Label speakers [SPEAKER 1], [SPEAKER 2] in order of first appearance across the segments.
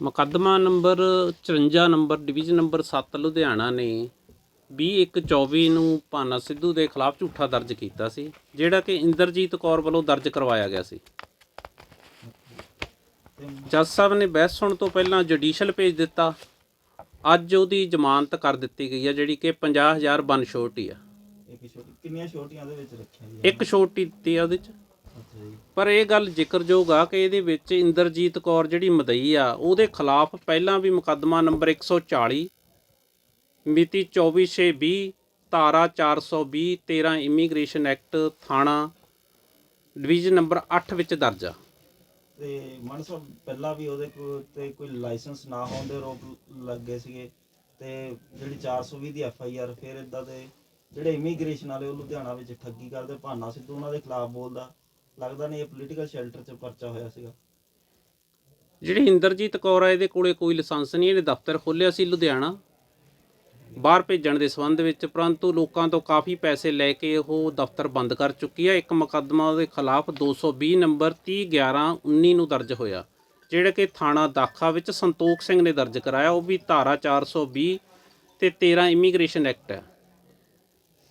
[SPEAKER 1] ਮੁਕੱਦਮਾ number 54 number division number 7 Ludhiana ਨੇ 2124 ਨੂੰ ਭਾਨਾ ਸਿੱਧੂ ਦੇ ਖਿਲਾਫ ਝੂਠਾ ਦਰਜ ਕੀਤਾ ਸੀ ਜਿਹੜਾ ਕਿ ਇੰਦਰਜੀਤ ਕੌਰ ਵੱਲੋਂ ਦਰਜ ਕਰਵਾਇਆ ਗਿਆ ਸੀ। ਜੱਜ ਸਾਹਿਬ ਨੇ ਬਹਿਸ ਸੁਣਨ ਤੋਂ ਪਹਿਲਾਂ ਜੁਡੀਸ਼ੀਅਲ ਭੇਜ ਦਿੱਤਾ। ਅੱਜ ਉਹਦੀ ਜ਼ਮਾਨਤ ਕਰ ਦਿੱਤੀ ਗਈ ਹੈ ਜਿਹੜੀ ਕਿ 50000 ਬਨ ਛੋਟੀ ਆ।
[SPEAKER 2] ਇੱਕ ਛੋਟੀ ਕਿੰਨੀਆਂ ਛੋਟੀਆਂ ਦੇ ਵਿੱਚ ਰੱਖਿਆ ਜੀ
[SPEAKER 1] ਇੱਕ ਛੋਟੀ ਦਿੱਤੀ ਆ ਉਹਦੇ ਚ। ਪਰ ਇਹ ਗੱਲ ਜ਼ਿਕਰਯੋਗ ਆ ਕਿ ਇਹਦੇ ਵਿੱਚ ਇੰਦਰਜੀਤ ਕੌਰ ਜਿਹੜੀ ਮਦਈ ਆ, ਉਹਦੇ ਖਿਲਾਫ ਪਹਿਲਾਂ ਵੀ ਮੁਕੱਦਮਾ ਨੰਬਰ 140 ਮਿਤੀ 24/6/20 ਧਾਰਾ 420 13 ਇਮੀਗ੍ਰੇਸ਼ਨ ਐਕਟ, ਥਾਣਾ ਡਿਵੀਜ਼ਨ ਨੰਬਰ 8 ਵਿੱਚ ਦਰਜ ਆ।
[SPEAKER 2] ਤੇ ਮਨ ਸਾਹਿਬ, ਪਹਿਲਾਂ ਵੀ ਉਹਦੇ ਕੋ ਤੇ ਕੋਈ ਲਾਇਸੈਂਸ ਨਾ ਹੋਣ ਦੇ ਰੋਪ ਲੱਗੇ ਸੀਗੇ ਤੇ ਜਿਹੜੀ 420 ਦੀ ਐਫ ਆਈ ਆਰ, ਫਿਰ ਇਦਾਂ ਦੇ ਜਿਹੜੇ ਇਮੀਗ੍ਰੇਸ਼ਨ ਵਾਲੇ ਉਹ ਲੁਧਿਆਣਾ ਵਿੱਚ ਠੱਗੀ ਕਰਦੇ, ਭਾਨਾ ਸਿੱਧੂ ਉਹਨਾਂ ਦੇ ਖਿਲਾਫ ਬੋਲਦਾ। ਲੱਗਦਾ ਨਹੀਂ ਇਹ ਪੋਲੀਟੀਕਲ ਸ਼ੈਲਟਰ 'ਚ ਪਰਚਾ ਹੋਇਆ ਸੀਗਾ।
[SPEAKER 1] ਜਿਹੜੀ ਇੰਦਰਜੀਤ ਕੌਰ ਆ, ਇਹਦੇ ਕੋਲੇ ਕੋਈ ਲਾਇਸੈਂਸ ਨਹੀਂ, ਇਹਨੇ ਦਫ਼ਤਰ ਖੋਲ੍ਹਿਆ ਸੀ ਲੁਧਿਆਣਾ। ਬਾਹਰ ਭੇਜਣ ਦੇ ਸੰਬੰਧ ਵਿੱਚ ਪਰੰਤੂ ਲੋਕਾਂ ਤੋਂ ਕਾਫੀ ਪੈਸੇ ਲੈ ਕੇ ਉਹ ਦਫ਼ਤਰ ਬੰਦ ਕਰ ਚੁੱਕੀ ਹੈ ਇੱਕ ਮੁਕੱਦਮਾ ਉਹਦੇ ਖਿਲਾਫ 220 ਨੰਬਰ 30 11 19 ਨੂੰ ਦਰਜ ਹੋਇਆ, ਜਿਹੜਾ ਕਿ ਥਾਣਾ ਦਾਖਾ ਵਿੱਚ ਸੰਤੋਖ ਸਿੰਘ ਨੇ ਦਰਜ ਕਰਾਇਆ। ਉਹ ਵੀ ਧਾਰਾ 420 ਤੇ 13 ਇਮੀਗ੍ਰੇਸ਼ਨ ਐਕਟ ਹੈ।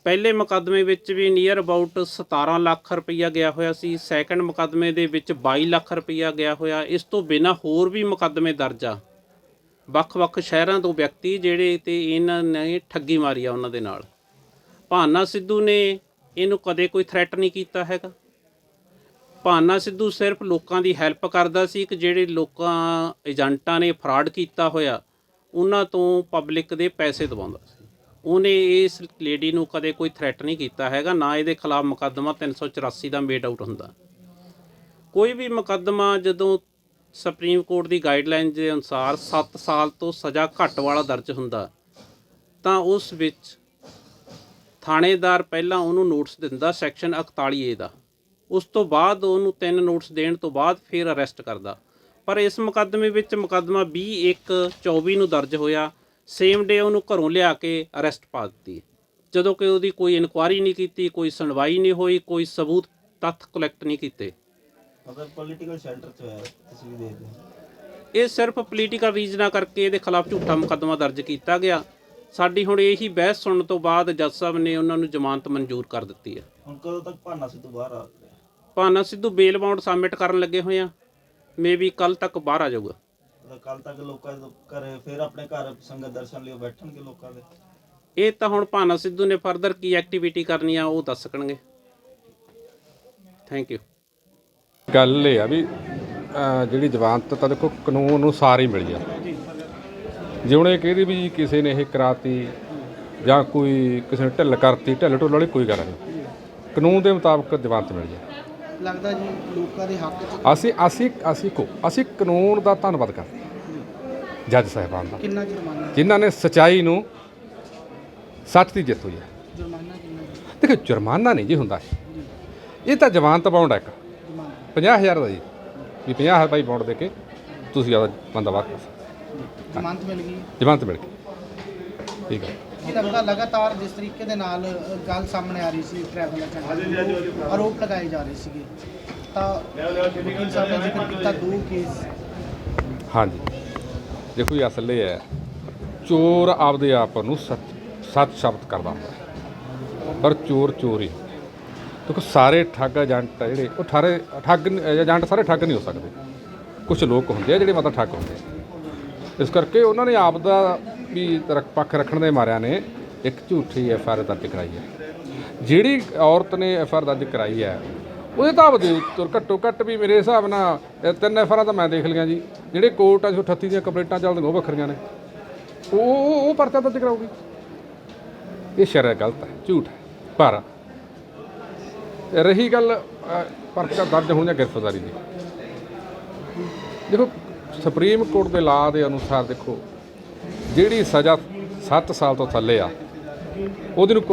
[SPEAKER 1] ਪਹਿਲੇ ਮੁਕੱਦਮੇ ਵਿੱਚ ਵੀ ਨੀਅਰ ਅਬਾਊਟ 17 ਲੱਖ ਰੁਪਈਆ ਗਿਆ ਹੋਇਆ ਸੀ ਸੈਕੰਡ ਮੁਕੱਦਮੇ ਦੇ ਵਿੱਚ 22 ਲੱਖ ਰੁਪਈਆ ਗਿਆ ਹੋਇਆ, ਇਸ ਤੋਂ ਬਿਨਾਂ ਹੋਰ ਵੀ ਮੁਕੱਦਮੇ ਦਰਜ ਆ। ਵੱਖ-ਵੱਖ ਸ਼ਹਿਰਾਂ ਤੋਂ ਵਿਅਕਤੀ ਜਿਹੜੇ ਤੇ ਇਹਨਾਂ ਨੇ ਠੱਗੀ ਮਾਰੀ ਆ ਉਹਨਾਂ ਦੇ ਨਾਲ। ਭਾਨਾ ਸਿੱਧੂ ਨੇ ਇਹਨੂੰ ਕਦੇ ਕੋਈ ਥ੍ਰੈਟ ਨਹੀਂ ਕੀਤਾ ਹੈਗਾ। ਭਾਨਾ ਸਿੱਧੂ ਸਿਰਫ ਲੋਕਾਂ ਦੀ ਹੈਲਪ ਕਰਦਾ ਸੀ ਕਿ ਜਿਹੜੇ ਲੋਕਾਂ, ਏਜੰਟਾਂ ਨੇ ਫਰਾਡ ਕੀਤਾ ਹੋਇਆ, ਉਹਨਾਂ ਤੋਂ ਪਬਲਿਕ ਦੇ ਪੈਸੇ ਦਵਾਉਂਦਾ ਸੀ। ਉਹਨੇ ਇਸ ਲੇਡੀ ਨੂੰ ਕਦੇ ਕੋਈ ਥ੍ਰੈਟ ਨਹੀਂ ਕੀਤਾ ਹੈਗਾ, ਨਾ ਇਹਦੇ ਖਿਲਾਫ ਮੁਕੱਦਮਾ 384 ਦਾ ਮੇਡ ਆਊਟ ਹੁੰਦਾ। ਕੋਈ ਵੀ ਮੁਕੱਦਮਾ ਜਦੋਂ ਸੁਪਰੀਮ ਕੋਰਟ ਦੀ ਗਾਈਡਲਾਈਨ ਦੇ ਅਨੁਸਾਰ 7 ਸਾਲ ਤੋਂ ਸਜ਼ਾ ਘੱਟ ਵਾਲਾ ਦਰਜ ਹੁੰਦਾ, ਤਾਂ ਉਸ ਵਿੱਚ ਥਾਣੇਦਾਰ ਪਹਿਲਾਂ ਉਹਨੂੰ ਨੋਟਿਸ ਦਿੰਦਾ ਸੈਕਸ਼ਨ 41 ਏ ਦਾ। ਉਸ ਤੋਂ ਬਾਅਦ ਉਹਨੂੰ ਤਿੰਨ ਨੋਟਿਸ ਦੇਣ ਤੋਂ ਬਾਅਦ ਫਿਰ ਅਰੈਸਟ ਕਰਦਾ। ਪਰ ਇਸ ਮੁਕੱਦਮੇ ਵਿੱਚ ਮੁਕੱਦਮਾ 2124 ਨੂੰ ਦਰਜ ਹੋਇਆ ਸੇਮ ਡੇ ਉਹਨੂੰ ਘਰੋਂ ਲਿਆ ਕੇ ਅਰੈਸਟ ਪਾ ਦਿੱਤੀ। ਜਦੋਂ ਕਿ ਉਹਦੀ ਕੋਈ ਇਨਕੁਆਰੀ ਨਹੀਂ ਕੀਤੀ ਕੋਈ ਸੁਣਵਾਈ ਨਹੀਂ ਹੋਈ ਕੋਈ ਸਬੂਤ ਤੱਥ ਕਲੈਕਟ ਨਹੀਂ ਕੀਤੇ।
[SPEAKER 2] ਮਤਲਬ ਪੋਲੀਟੀਕਲ ਸ਼ੈਲਟਰ 'ਚ ਹੋਇਆ ਤੁਸੀਂ ਵੀ ਦੇਖਦੇ
[SPEAKER 1] ਇਹ ਸਿਰਫ ਪੋਲੀਟੀਕਲ ਰੀਜ਼ਨਾਂ ਕਰਕੇ ਇਹਦੇ ਖਿਲਾਫ ਝੂਠਾ ਮੁਕੱਦਮਾ ਦਰਜ ਕੀਤਾ ਗਿਆ। ਸਾਡੀ ਹੁਣ ਇਹੀ ਬਹਿਸ ਸੁਣਨ ਤੋਂ ਬਾਅਦ ਜੱਜ ਸਾਹਿਬ ਨੇ ਉਹਨਾਂ ਨੂੰ ਜ਼ਮਾਨਤ ਮਨਜ਼ੂਰ ਕਰ ਦਿੱਤੀ ਹੈ।
[SPEAKER 2] ਹੁਣ ਕਦੋਂ ਤੱਕ ਭਾਨਾ ਸਿੱਧੂ ਬਾਹਰ ਆ
[SPEAKER 1] Bhana Sidhu bail bond submit ਕਰਨ ਲੱਗੇ ਹੋਏ ਆ। ਮੇਬੀ ਕੱਲ ਤੱਕ ਬਾਹਰ ਆ ਜਾਊਗਾ।
[SPEAKER 2] ਕੱਲ ਤੱਕ ਲੋਕਾਂ ਦੇ ਘਰੇ ਫਿਰ ਆਪਣੇ ਘਰ ਸੰਗਤ ਦਰਸ਼ਨ ਲਈ ਬੈਠਣਗੇ ਲੋਕਾਂ ਦੇ।
[SPEAKER 1] ਇਹ ਤਾਂ ਹੁਣ ਭਾਨਾ ਸਿੱਧੂ ਨੇ ਫਰਦਰ ਕੀ ਐਕਟੀਵਿਟੀ ਕਰਨੀ ਆ ਉਹ ਦੱਸ ਸਕਣਗੇ। ਥੈਂਕ ਯੂ
[SPEAKER 3] ਗੱਲ ਇਹ ਆ ਵੀ ਅਹ ਜਿਹੜੀ ਜ਼ਮਾਨਤ ਤਾਂ ਦੇਖੋ ਕਾਨੂੰਨ ਅਨੁਸਾਰ ਹੀ ਮਿਲੀ ਆ। ਜੇ ਹੁਣ ਇਹ ਕਹਿੰਦੀ ਵੀ ਕਿਸੇ ਨੇ ਇਹ ਕਰਾਤੀ ਜਾਂ ਕੋਈ ਕਿਸੇ ਨੇ ਢਿੱਲ ਕਰਤੀ ਢਿੱਲ ਢੁੱਲ ਵਾਲੀ ਕੋਈ ਗੱਲ ਨਹੀਂ। ਕਾਨੂੰਨ ਦੇ ਮੁਤਾਬਕ ਜ਼ਮਾਨਤ ਮਿਲ ਜਾ
[SPEAKER 4] ਲੱਗਦਾ ਜੀ ਲੋਕਾਂ ਦੇ ਹੱਕ 'ਚ?
[SPEAKER 3] ਅਸੀਂ ਅਸੀਂ ਅਸੀਂ ਕੋ ਅਸੀਂ ਕਾਨੂੰਨ ਦਾ ਧੰਨਵਾਦ ਕਰਦੇ ਹਾਂ। ਜੱਜ ਸਾਹਿਬਾਨ ਦਾ।
[SPEAKER 4] ਕਿੰਨਾ ਜੁਰਮਾਨਾ?
[SPEAKER 3] ਜਿਨ੍ਹਾਂ ਨੇ ਸਚਾਈ ਨੂੰ ਸੱਚ ਦੀ ਜਿੱਤ ਹੋਈ ਹੈ।
[SPEAKER 4] ਜੁਰਮਾਨਾ ਕਿੰਨਾ ਜੀ?
[SPEAKER 3] ਦੇਖੋ ਜੁਰਮਾਨਾ ਨਹੀਂ ਜੀ ਹੁੰਦਾ। ਇਹ ਤਾਂ ਜ਼ਮਾਨਤ ਬਾਉਂਡ ਹੈ ਇੱਕ।
[SPEAKER 4] ਜੁਰਮਾਨਾ
[SPEAKER 3] 50000 ਦਾ ਜੀ। ਵੀ 50000 ਰੁਪਏ ਬਾਉਂਡ ਦੇ ਕੇ ਤੁਸੀਂ ਆਦਾ ਬੰਦਾ ਸਕਦੇ
[SPEAKER 4] ਜ਼ਮਾਨਤ ਮਿਲ ਗਈ।
[SPEAKER 3] ਜ਼ਮਾਨਤ ਮਿਲ ਗਈ। ਠੀਕ ਹੈ।
[SPEAKER 4] ਇਹਦਾ ਪਤਾ ਲਗਾਤਾਰ ਜਿਸ ਤਰੀਕੇ ਦੇ ਨਾਲ ਗੱਲ ਸਾਹਮਣੇ ਆ ਰਹੀ ਸੀ ਟਰੈਵਲ ਏਜੰਟ ਆਰੋਪ ਲਗਾਏ ਜਾ ਰਹੇ ਸੀਗੇ। ਤਾਂ ਵਕੀਲ ਸਾਹਿਬ ਨੇ ਜ਼ਿਕਰ ਕੀਤਾ ਦੋ ਕੇਸ
[SPEAKER 3] ਹਾਂਜੀ। ਦੇਖੋ ਇਹ ਅਸਲ ਇਹ ਹੈ ਚੋਰ ਆਪਦੇ ਆਪ ਨੂੰ ਸੱਚ ਸੱਚ ਸ਼ਬਦ ਕਰਦਾ ਹੁੰਦਾ। ਪਰ ਚੋਰ ਚੋਰ ਹੀ ਹੁੰਦਾ ਹੈ। ਦੇਖੋ ਸਾਰੇ ਠੱਗ ਏਜੰਟ ਆ ਜਿਹੜੇ ਉਹ ਠਾਰੇ ਠੱਗ ਏਜੰਟ ਸਾਰੇ ਠੱਗ ਨਹੀਂ ਹੋ ਸਕਦੇ। ਕੁਝ ਲੋਕ ਹੁੰਦੇ ਆ ਜਿਹੜੇ ਮਤਲਬ ਠੱਗ ਹੁੰਦੇ ਆ। ਇਸ ਕਰਕੇ ਉਹਨਾਂ ਨੇ ਆਪ ਦਾ ਵੀ ਤਰਕ ਪੱਖ ਰੱਖਣ ਦੇ ਮਾਰਿਆ ਨੇ ਇੱਕ ਝੂਠੀ ਐਫ ਆਰ ਦਰਜ ਕਰਾਈ ਹੈ। ਜਿਹੜੀ ਔਰਤ ਨੇ ਐਫ ਆਰ ਦਰਜ ਕਰਾਈ ਹੈ, ਉਹਦੇ ਹਿਸਾਬ ਦੇ ਤੁਰ ਘੱਟੋ ਘੱਟ ਵੀ ਮੇਰੇ ਹਿਸਾਬ ਨਾਲ, ਇਹ ਤਿੰਨ ਐਫ ਆਰਾਂ ਤਾਂ ਮੈਂ ਦੇਖ ਲਿਆ ਜੀ। ਜਿਹੜੇ ਕੋਰਟ ਆ, ਜੋ 38 ਦੀਆਂ ਕੰਪਲੇਂਟਾਂ ਚੱਲਦੀਆਂ, ਉਹ ਵੱਖਰੀਆਂ ਨੇ। ਉਹ ਉਹ ਪਰਚਾ ਦਰਜ ਕਰਾਉਗੀ ਇਹ ਸ਼ਰਅ ਗਲਤ ਹੈ, ਝੂਠ ਹੈ। ਪਰ ਰਹੀ ਗੱਲ ਪਰਚਾ ਦਰਜ ਹੋਣ ਜਾਂ ਗ੍ਰਿਫਤਾਰੀ ਦੀ। ਦੇਖੋ ਸੁਪਰੀਮ ਕੋਰਟ ਦੇ ਲਾ ਦੇ ਅਨੁਸਾਰ ਦੇਖੋ, ਜਿਹੜੀ ਸਜ਼ਾ 7 ਸਾਲ ਤੋਂ ਥੱਲੇ ਆ, ਉਹਦੀ ਨੂੰ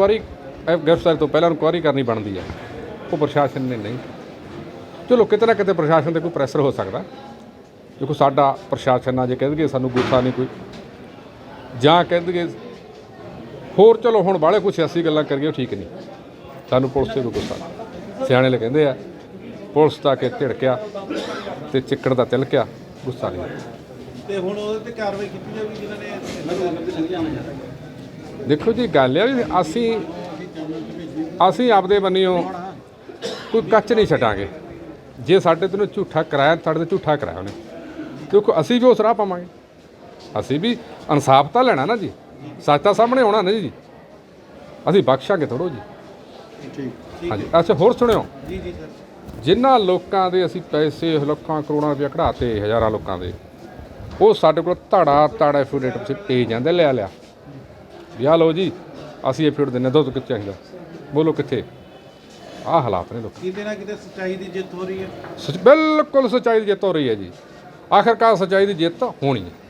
[SPEAKER 3] ਗ੍ਰਿਫਤਾਰੀ ਤੋਂ ਪਹਿਲਾਂ ਇਨਕੁਆਰੀ ਕਰਨੀ ਬਣਦੀ ਆ। ਉਹ ਪ੍ਰਸ਼ਾਸਨ ਨੇ ਨਹੀਂ। ਚਲੋ, ਕਿਤੇ ਨਾ ਕਿਤੇ ਪ੍ਰਸ਼ਾਸਨ ਤੇ ਕੋਈ ਪ੍ਰੈਸ਼ਰ ਹੋ ਸਕਦਾ। ਦੇਖੋ, ਸਾਡਾ ਪ੍ਰਸ਼ਾਸਨ ਆ, ਜੇ ਕਹਿੰਦੇ ਸਾਨੂੰ ਗੁੱਸਾ ਨਹੀਂ ਕੋਈ, ਜਾਂ ਕਹਿੰਦੇ ਹੋਰ ਚਲੋ, ਹੁਣ ਬਾਹਲੇ ਕੁਛ ਐਸੀ ਗੱਲਾਂ ਕਰੀਏ ਠੀਕ ਨਹੀਂ। ਸਾਨੂੰ ਪੁਲਿਸ ਤੇ ਵੀ ਗੁੱਸਾ ਸਿਆਣੇ ਲੈ ਕਹਿੰਦੇ ਆ, ਪੁਲਿਸ ਤਾਂ ਕਿ ਝਿੜਕਿਆ ਤੇ ਚਿੱਕੜ ਦਾ ਤਿਲਕਿਆ। ਗੁੱਸਾ ਨਹੀਂ।
[SPEAKER 4] ਤੇ ਹੁਣ ਉਹਦੇ ਤੇ ਕਾਰਵਾਈ ਕੀਤੀ ਜਾਊਗੀ ਜਿਨ੍ਹਾਂ ਨੇ
[SPEAKER 3] ਦੇਖੋ ਜੀ ਗੱਲ ਇਹ ਆ ਵੀ ਅਸੀਂ ਅਸੀਂ ਆਪਦੇ ਬੰਨਿਓ ਕੋਈ ਕੱਚ ਨਹੀਂ ਛੱਡਾਂਗੇ। ਜੇ ਸਾਡੇ ਤੋਂ ਝੂਠਾ ਕਰਾਇਆ ਸਾਡੇ ਤੇ ਝੂਠਾ ਕਰਾਇਆ ਉਹਨੇ। ਦੇਖੋ ਅਸੀਂ ਵੀ ਉਸ ਰਾਹ ਪਾਵਾਂਗੇ। ਅਸੀਂ ਵੀ ਇਨਸਾਫ ਤਾਂ ਲੈਣਾ ਨਾ ਜੀ। ਸੱਚ ਤਾਂ ਸਾਹਮਣੇ ਆਉਣਾ ਨਾ ਜੀ। ਅਸੀਂ ਬਖਸ਼ਾਂਗੇ ਥੋੜੋ ਜੀ। ਠੀਕ। ਹਾਂਜੀ। ਅੱਛਾ ਹੋਰ ਸੁਣਿਓ?
[SPEAKER 4] ਜੀ ਜੀ ਸਰ।
[SPEAKER 3] ਜਿਨ੍ਹਾਂ ਲੋਕਾਂ ਦੇ ਅਸੀਂ ਪੈਸੇ ਲੱਖਾਂ ਕਰੋੜਾਂ ਰੁਪਏ ਕਢਾਤੇ ਹਜ਼ਾਰਾਂ ਲੋਕਾਂ ਦੇ ਉਹ ਸਾਡੇ ਕੋਲ ਧੜਾ ਧੜਾ ਐਫੀਡੇਟ ਵਿੱਚ ਭੇਜ ਜਾਂਦੇ ਲਿਆ ਲਿਆ। ਵੀ ਆਹ ਲਓ ਜੀ ਅਸੀਂ ਐਫੀਡੇਟ ਦਿੰਨੇ ਦੋ ਕਿੱਥੇ ਚਾਹੀਦਾ? ਬੋਲੋ ਕਿੱਥੇ? ਆਹ ਹਾਲਾਤ ਨੇ ਲੋਕ
[SPEAKER 4] ਕਿਤੇ ਨਾ ਕਿਤੇ ਸੱਚਾਈ ਦੀ ਜਿੱਤ ਹੋ ਰਹੀ ਹੈ।
[SPEAKER 3] ਸੱਚ ਬਿਲਕੁਲ ਸੱਚਾਈ ਦੀ ਜਿੱਤ ਹੋ ਰਹੀ ਹੈ ਜੀ। ਆਖਰਕਾਰ ਸੱਚਾਈ ਦੀ ਜਿੱਤ ਹੋਣੀ ਹੈ।